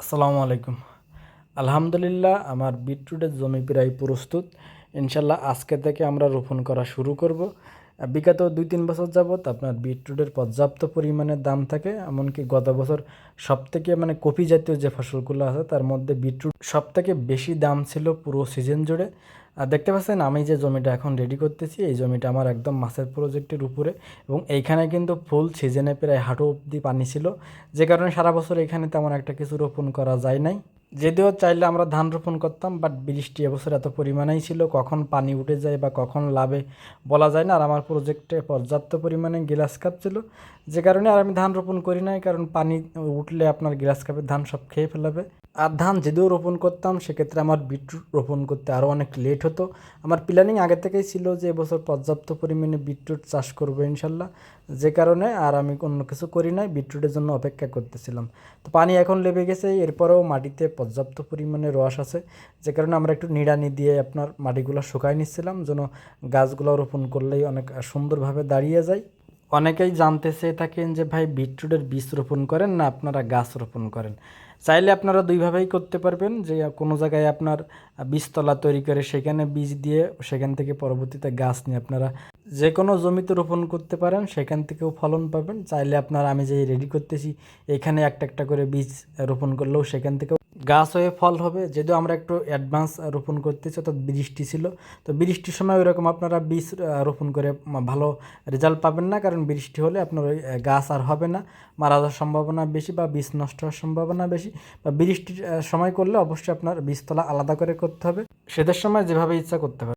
আসসালামু আলাইকুম। আলহামদুলিল্লাহ, আমার বিটরুটের জমি প্রায় প্রস্তুত। ইনশাল্লাহ আজকে থেকে আমরা রোপণ করা শুরু করব। বিগত দুই তিন বছর যাবৎ আপনার বিটরুটের পর্যাপ্ত পরিমাণে দাম থাকে, এমনকি গত বছর সব থেকে মানে কপি জাতীয় যে ফসলগুলো আছে, তার মধ্যে বিটরুট সব থেকে বেশি দাম ছিল পুরো সিজন জুড়ে। আর দেখতে পাচ্ছেন, আমি যে জমিটা এখন রেডি করতেছি, এই জমিটা আমার একদম মাছের প্রজেক্টের উপরে, এবং এইখানে কিন্তু ফুল সিজনে প্রায় হাঁটু অবধি পানি ছিল, যে কারণে সারা বছর এখানে তেমন একটা কিছু রোপণ করা যায় নাই। যদিও চাইলে আমরা ধান রোপণ করতাম বাট বৃষ্টি এবছর এত পরিমাণেই ছিল, কখন পানি উঠে যায় বা কখন লাভে বলা যায় না। আর আমার প্রজেক্টে পর্যাপ্ত পরিমাণে গ্লাস কাপ ছিল, যে কারণে আর আমি ধান রোপণ করি নাই, কারণ পানি উঠলে আপনার গ্লাস কাপের ধান সব খেয়ে ফেলাবে। আর ধান যদিও রোপণ করতাম, সেক্ষেত্রে আমার বিটরুট রোপণ করতে আরও অনেক লেট হতো। আমার প্ল্যানিং আগে থেকেই ছিল যে এবছর পর্যাপ্ত পরিমাণে বিটরুট চাষ করব ইনশাল্লাহ, যে কারণে আর আমি অন্য কিছু করি নাই বিটরুটের জন্য অপেক্ষা করতেছিলাম। তো পানি এখন লেবে গেছে, এরপরেও মাটিতে পর্যাপ্ত পরিমাণে রস আছে। যে কারণে আমরা একটু নিড়ানি দিয়ে আপনার মাটিগুলো শুকাই নিচ্ছিলাম, যেন গাছগুলো রোপণ করলেই অনেক সুন্দরভাবে দাঁড়িয়ে যায়। অনেকেই জানতে চেয়ে থাকেন যে, ভাই, বিটরুটের বীজ রোপণ করেন না আপনারা গাছ রোপণ করেন? চাইলে আপনারা দুইভাবেই করতে পারবেন, যে কোনো জায়গায় আপনার বীজতলা তৈরি করে সেখানে বীজ দিয়ে সেখান থেকে পরবর্তীতে গাছ নিয়ে আপনারা যে কোনো জমিতে রোপণ করতে পারেন, সেখান থেকেও ফলন পাবেন। চাইলে আপনারা, আমি যে রেডি করতেছি, এখানে একটা একটা করে বীজ রোপণ করলেও সেখান থেকেও গাছ হয়ে ফল হবে, যদিও আমরা একটু অ্যাডভান্স রোপণ করতেছি, অর্থাৎ বৃষ্টি ছিল। তো বৃষ্টির সময় ওইরকম আপনারা বীজ রোপণ করে ভালো রেজাল্ট পাবেন না, কারণ বৃষ্টি হলে আপনার ওই গাছ আর হবে না। মারা যাওয়ার সম্ভাবনা বেশি বা বীজ নষ্ট হওয়ার সম্ভাবনা বেশি। বা বৃষ্টির সময় করলে অবশ্যই আপনার বীজতলা আলাদা করে করতে হবে। সেদের সময় যেভাবে ইচ্ছা করতে হবে।